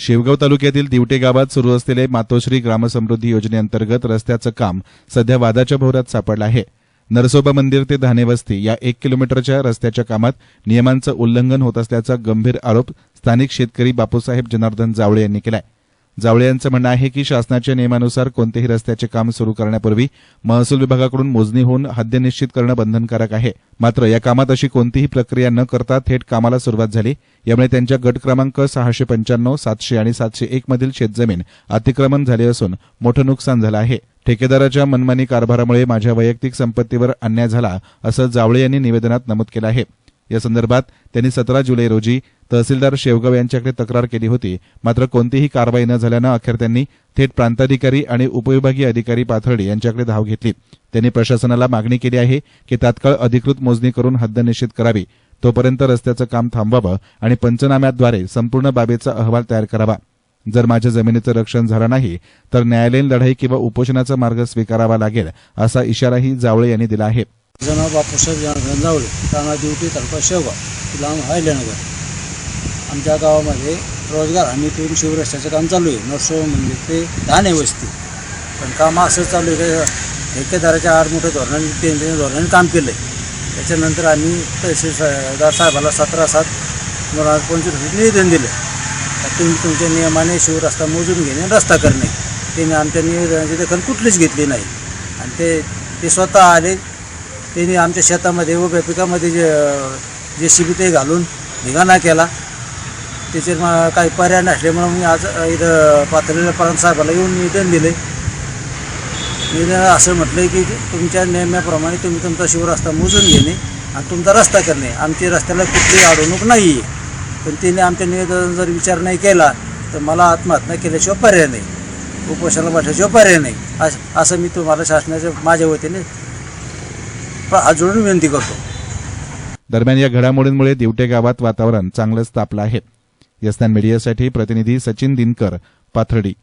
शेवगाव तालुक्यातील दिवटे गावात सुरू असलेले मातोश्री ग्रामसमृद्धी योजनेअंतर्गत रस्त्याचं काम सध्या वादाच्या भोवऱ्यात सापडलं आहे. नरसोबा मंदिर ते धानेवस्ती या एक किलोमीटरच्या रस्त्याच्या कामात नियमांचं उल्लंघन होत असल्याचा गंभीर आरोप स्थानिक शेतकरी बापूसाहेब जनार्दन जावळे यांनी केला आहे जावळे यांचं म्हणणं आहे की शासनाच्या नियमानुसार कोणतेही रस्त्याचे काम सुरू करण्यापूर्वी महसूल विभागाकडून मोजणी होऊन हद्द निश्चित करणं बंधनकारक आहे. मात्र या कामात अशी कोणतीही प्रक्रिया न करता थेट कामाला सुरुवात झाली. यामुळे त्यांच्या गट क्रमांक सहाशे पंच्याण्णव सातशे आणि सातशे एक मधील शेतजमीन अतिक्रमण झाले असून मोठं नुकसान झालं आहे. ठेकेदाराच्या मनमानी कारभारामुळे माझ्या वैयक्तिक संपत्तीवर अन्याय झाला असं जावळे यांनी निवेदनात नमूद केलं आहे. या संदर्भात त्यांनी सतरा जुलै रोजी तहसीलदार शेवगाव यांच्याकडे तक्रार केली होती. मात्र कोणतीही कारवाई न झाल्यानं अखेर त्यांनी थेट प्रांताधिकारी आणि उपविभागीय अधिकारी पाथर्डी यांच्याकडे धाव घेतली. त्यांनी प्रशासनाला मागणी केली आहे की तात्काळ अधिकृत मोजणी करून हद्द निश्चित करावी. तोपर्यंत रस्त्याचं काम थांबवावं आणि पंचनाम्याद्वारे संपूर्ण बाबीचा अहवाल तयार करावा. जर माझ्या जमिनीचं रक्षण झालं नाही तर न्यायालयीन लढाई किंवा उपोषणाचा मार्ग स्वीकारावा लागेल असा इशाराही जावळे यांनी दिला आहे. नाव बापूसाहेब गंजावले राणा दिवटी तालुका शेवगाव जिल्हा हायल्यानगर आमच्या गावामध्ये रोजगार हमी करून शिवरस्त्याचं काम चालू आहे. नरसोबा मंदिर म्हणजे ते धाणे वस्ती. पण काम असं चालू आहे का? आठ मोठ्या धोरणाने तीन धोरणाने काम केलं आहे त्याच्यानंतर आम्ही तहसीलदार साहेबाला सतरा सात दोन पंचवीस निवेदन दिलं. तर तुम्ही तुमच्या नियमाने शिवरस्ता मोजून घेणे रस्ता करणे. त्यांनी आमच्या निवेदनाची दखल कुठलीच घेतली नाही. आणि ते ते स्वतः आले त्यांनी आमच्या शेतामध्ये उभ्या पिकामध्ये जे जे शिबी ते घालून निघाणा केला. त्याचे मग काही पर्याय नसल्यामुळं मी आज इथं पातळीला परंत साहेबाला येऊन निवेदन दिले निवेदन असं म्हटलं की तुमच्या नियमाप्रमाणे तुम्ही तुमचा शिवरस्ता मोजून घेणे आणि तुमचा रस्ता करणे. आमची रस्त्याला कुठली अडवणूक नाही आहे पण तिने आमच्या निवेदन जर विचार नाही केला तर मला आत्महत्या केल्याशिवाय पर्याय नाही. उपोषणाला बसल्याशिवाय पर्याय नाही. असं असं मी तुम्हाला शासनाच्या माझ्या वतीने हात विनंती करतो. दरम्यान या घडामोडींमुळे दिवटे गावात वातावरण चांगलंच तापलं आहे. यस्तान मीडियासाठी प्रतिनिधी सचिन दिनकर पाथर्डी.